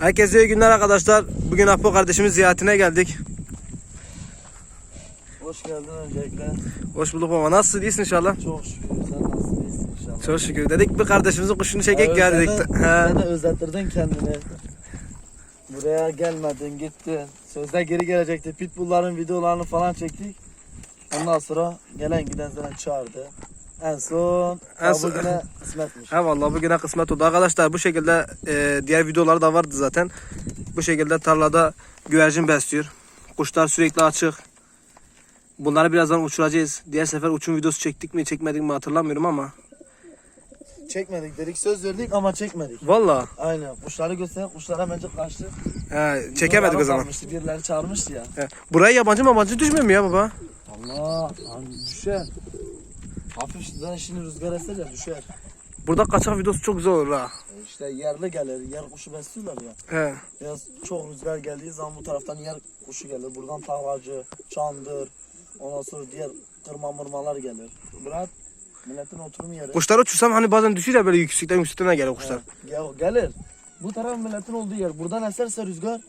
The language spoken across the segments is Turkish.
Herkese iyi günler arkadaşlar. Bugün Apo kardeşimiz ziyaretine geldik. Hoş geldin öncelikle. Hoş bulduk baba. Nasılsın? İyisin inşallah. Çok şükür. Sen nasılsın? İyisin inşallah. Çok şükür. Dedik bir kardeşimizin kuşunu çekek gel dedik. Özledin- He. Sen de özlettirdin kendini. Buraya gelmedin, gittin. Sözde geri gelecekti. Pitbull'ların videolarını falan çektik. Ondan sonra gelen giden seni çağırdı. En son, En son- bugüne kısmetmiş. He vallahi bugüne kısmet oldu. Arkadaşlar bu şekilde e, diğer videoları da vardı zaten. Bu şekilde tarlada güvercin besliyor. Kuşlar sürekli açık. Bunları birazdan uçuracağız. Diğer sefer uçum videosu çektik mi çekmedik mi hatırlamıyorum ama. Çekmedik dedik, söz verdik ama çekmedik. Vallahi Aynen. Kuşları gösterdik, kuşlar hemencik kaçtı. he, çekemedik o zaman. kalmıştı, Birileri çağırmıştı ya. He. Buraya yabancı yabancı düşmüyor mu ya baba? Allah, düşer. Hafif zaten şimdi rüzgar eser ya düşer. Burada kaçak videosu çok güzel olur ha. E İşte yerli gelir, yer kuşu besliyorlar ya. He. Biraz çok rüzgar geldiği zaman bu taraftan yer kuşu gelir. Buradan tavacı, çandır, ondan sonra diğer kırma mırmalar gelir. Bırak milletin oturum yeri. Kuşları uçursam hani bazen düşür ya böyle yüksekten yüksekten gelir kuşlar. Ya, gelir. Bu taraf milletin olduğu yer. Buradan eserse rüzgar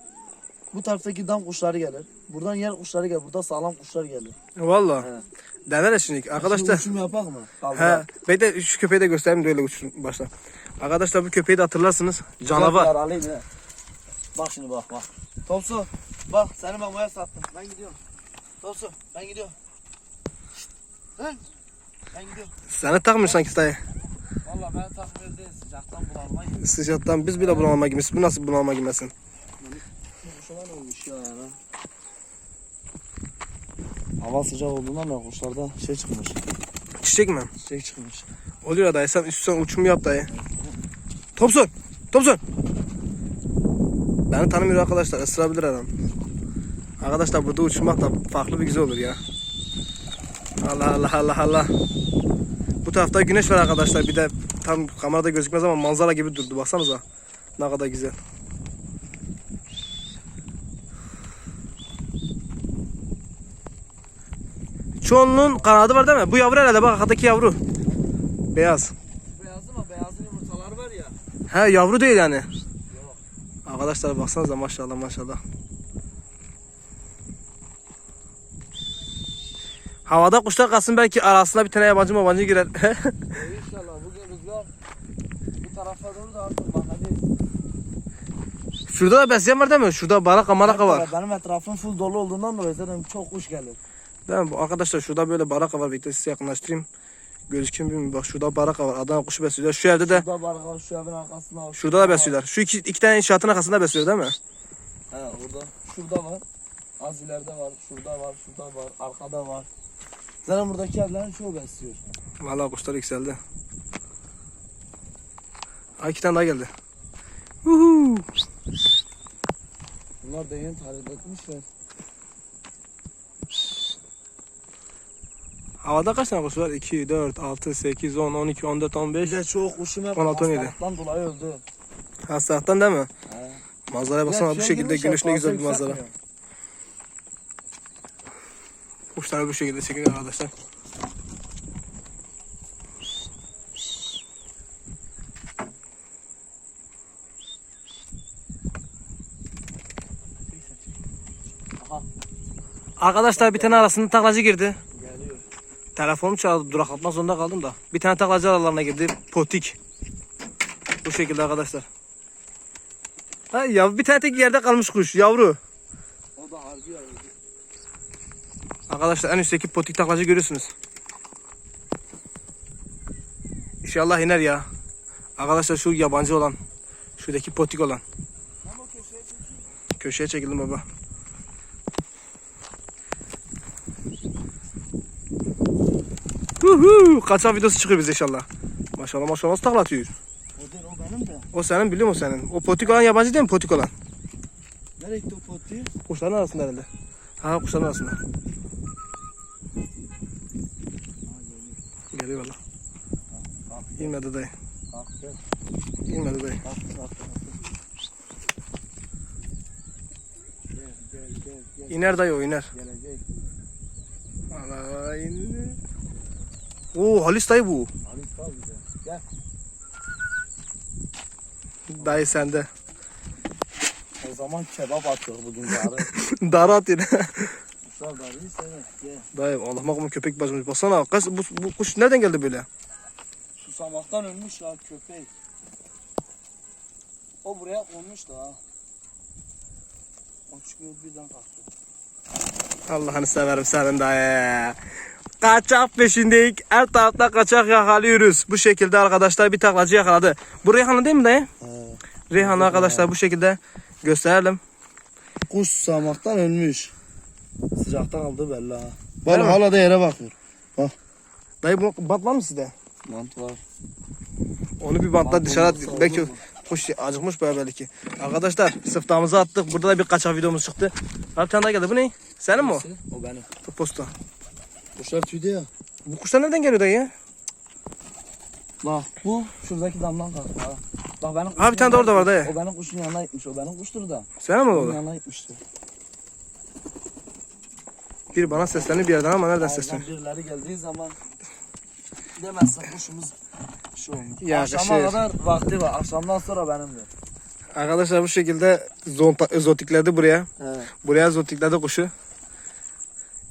bu taraftaki dam kuşları gelir. Buradan yer kuşları gelir. Burada sağlam kuşlar gelir. Vallahi. He. Denler şimdi arkadaşlar. Şimdi uçum yapak mı? He. Ben de şu köpeği de göstereyim de öyle uçsun başla. Arkadaşlar bu köpeği de hatırlarsınız. Canavar. Bir yaralıydı. Bak şimdi bak bak. Topsu bak seni ben boya sattım. Ben gidiyorum. Topsu ben gidiyorum. Şşt. He? Ben gidiyorum. Seni takmıyor sanki dayı. Valla ben takmıyor değil sıcaktan bulanma gibi. Sıcaktan biz bile bunalma gibiyiz. Bu nasıl bunalma gimesin? Kuşlar olmuş ya yani. Hava sıcak olduğundan da kuşlarda şey çıkmış. Çiçek mi? Çiçek çıkmış. Oluyor ya dayı. Sen üstten uçum yap dayı. Thompson. Thompson. Beni tanımıyor arkadaşlar. Isırabilir adam. Arkadaşlar burada uçurmak da farklı bir güzel olur ya. Allah Allah Allah Allah. Bu tarafta güneş var arkadaşlar. Bir de tam kamerada gözükmez ama manzara gibi durdu. Baksanıza. Ne kadar güzel. Çoğunluğun kanadı var değil mi? Bu yavru herhalde bak arkadaki yavru. Beyaz. Beyazı mı? Beyazın yumurtaları var ya. He yavru değil yani. Arkadaşlar baksanıza maşallah maşallah. Havada kuşlar kalsın belki arasına bir tane yabancı yabancı girer. İnşallah bugün rüzgar bu tarafa doğru da artık bakacağız. Şurada da besleyen var değil mi? Şurada baraka maraka var. Benim etrafım full dolu olduğundan dolayı zaten çok kuş gelir. Değil mi? Bu Arkadaşlar şurada böyle baraka var. Bekle size yakınlaştırayım. Gözüküyor mu. Bak şurada baraka var. Adana kuşu besliyorlar. Şu evde de Şurada baraka şu evin arkasında. şurada da besliyorlar. Şu iki, iki tane inşaatın arkasında besliyor değil mi? He orada. Şurada var. Az ileride var. Şurada var. Şurada var. Arkada var. Zaten buradaki evlerin çoğu besliyor. Vallahi kuşlar yükseldi. Ay iki tane daha geldi. Uhu. Bunlar da yeni tahrip etmişler. Havada kaç tane kuş var? 2, 4, 6, 8, 10, 12, 14, 15. Bir de çoğu kuşum hep 16, 17. hastalıktan dolayı öldü. Hastalıktan değil mi? He. Manzaraya baksana bu şey şekilde ya, güneşli fazla güzel bir manzara. Kuşları bu şekilde çekiyor arkadaşlar. Arkadaşlar bir tane arasında taklacı girdi. Telefonum çaldı duraklatmak zorunda kaldım da. Bir tane taklacı aralarına girdi. Potik. Bu şekilde arkadaşlar. Ha, ya bir tane tek yerde kalmış kuş yavru. O da harbi yavru. Arkadaşlar en üstteki potik taklacı görüyorsunuz. İnşallah iner ya. Arkadaşlar şu yabancı olan. Şuradaki potik olan. Köşeye çekildim baba. Huhu, kaçak videosu çıkıyor bize inşallah. Maşallah maşallah nasıl takla atıyor. O değil o benim de. O senin biliyor musun senin? O potik olan yabancı değil mi potik olan? Nereye gitti o poti? Kuşların arasında herhalde. Ha kuşların arasında. Geliyor valla. İnmedi dayı. İnmedi dayı. Kalk kalk kalk. İner dayı o iner. Gelecek. Valla indi. Oo Halis dayı bu. Ali kal bize. Gel. Dayı sende. zaman kebap atıyor bugün darı. Darı at yine. Kuşlar darıyı sever. Ye. Dayı Allah makmum köpek basmış. Baksana kaç, bu, bu kuş nereden geldi böyle? Susamaktan ölmüş ya köpek. O buraya konmuş da ha. O çıkıyor birden kalktı. Allah'ını severim senin dayı. Kaçak peşindeyiz. Her tarafta kaçak yakalıyoruz. Bu şekilde arkadaşlar bir taklacı yakaladı. Bu Reyhan'ın değil mi dayı? He. Reyhan arkadaşlar bu şekilde gösterelim. Kuş susamaktan ölmüş. Sıcaktan aldı belli ha. Değil Bak mi? hala da yere bakıyor. Dayı bu bant var mı sizde? Mant var. Onu bir bantla Bant dışarı at. olmazsa Belki olur mu? kuş acıkmış böyle belki. Arkadaşlar sıftağımızı attık. Burada da bir kaçak videomuz çıktı. Abi bir tane daha geldi. Bu ne? Senin mi o? O benim. Posta. Kuşlar tüydü ya. Bu kuşlar nereden geliyor dayı? Bak bu şuradaki damdan kalktı ha. Bak benim Ha bir tane de orada var dayı. O benim kuşun yanına gitmiş. O benim kuştur da. Senin mi Onun oldu? yanına gitmişti. Bir bana seslendi bir yerden ama nereden Ağzından sesleniyor? birileri geldiği zaman demezsen kuşumuz şu olmuş. Ya Akşama şey- kadar vakti var. Akşamdan sonra benimdir. Arkadaşlar bu şekilde zonta, zotikledi buraya. He. Buraya zotikledi kuşu.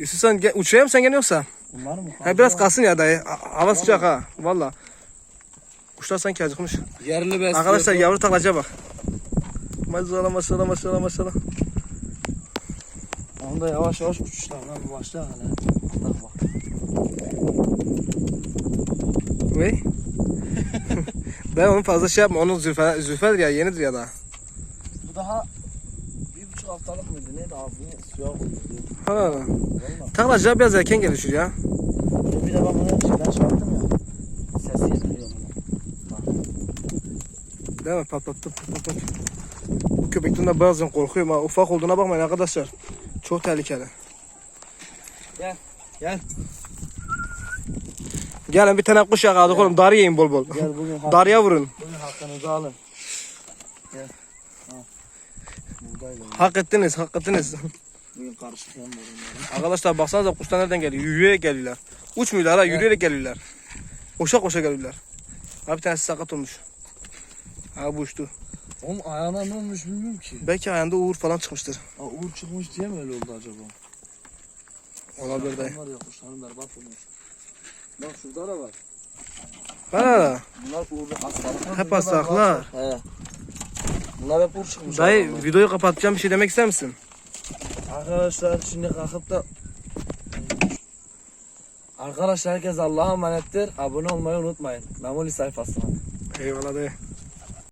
Sen gel, musun sen gel yoksa? Bunlar mı? Ha, biraz kalsın ya dayı. Ha- Hava sıcak ha. Valla. Kuşlar sanki acıkmış. Yerli besliyor. Arkadaşlar yavru taklacıya bak. Maşallah maşallah maşallah maşallah. Onda yavaş yavaş uçuşlarına bir başla hala. Bak bak. Ve? ben onu fazla şey yapma. Onun zülfe, zülfedir ya yenidir ya da. Bu daha haftalık mıydı? Neydi abi? Suya koyuyordu. Ha. Taklacıya biraz erken gelişir ya. Bir de ben bunu şeyden çarptım ya. Sesi geliyor bana. Değil mi? Pat pat pat pat pat. Bu köpekten de bazen korkuyorum ha. Ufak olduğuna bakmayın arkadaşlar. Çok tehlikeli. Gel. Gel. Gelin bir tane kuş yakaladık oğlum. Darı yiyin bol bol. Gel bugün Darıya vurun. bugün hakkınızı alın. Gel. Ha. Buradaydı. Hak ettiniz, hak ettiniz. Bugün karışık yan bunları. Arkadaşlar baksanıza kuşlar nereden geliyor? Yürüyerek geliyorlar. Uçmuyorlar ha, yürüyerek geliyorlar. Koşa koşa geliyorlar. Ha bir tanesi sakat olmuş. Ha bu uçtu. Oğlum ayağına ne olmuş bilmiyorum ki. Belki ayağında uğur falan çıkmıştır. Ha, Uğur çıkmış diye mi öyle oldu acaba? Olabilir dayı. Var ya kuşların berbat olmuş. Bak şurada da var. Ha, Bunlar uğurlu hastalıklar. hep hastalıklar. He. Bunlar hep çıkmış. Dayı adamlar. videoyu kapatacağım bir şey demek ister misin? Arkadaşlar şimdi kalkıp da Arkadaşlar herkes Allah'a emanettir. Abone olmayı unutmayın. Memoli sayfasına. Eyvallah dayı.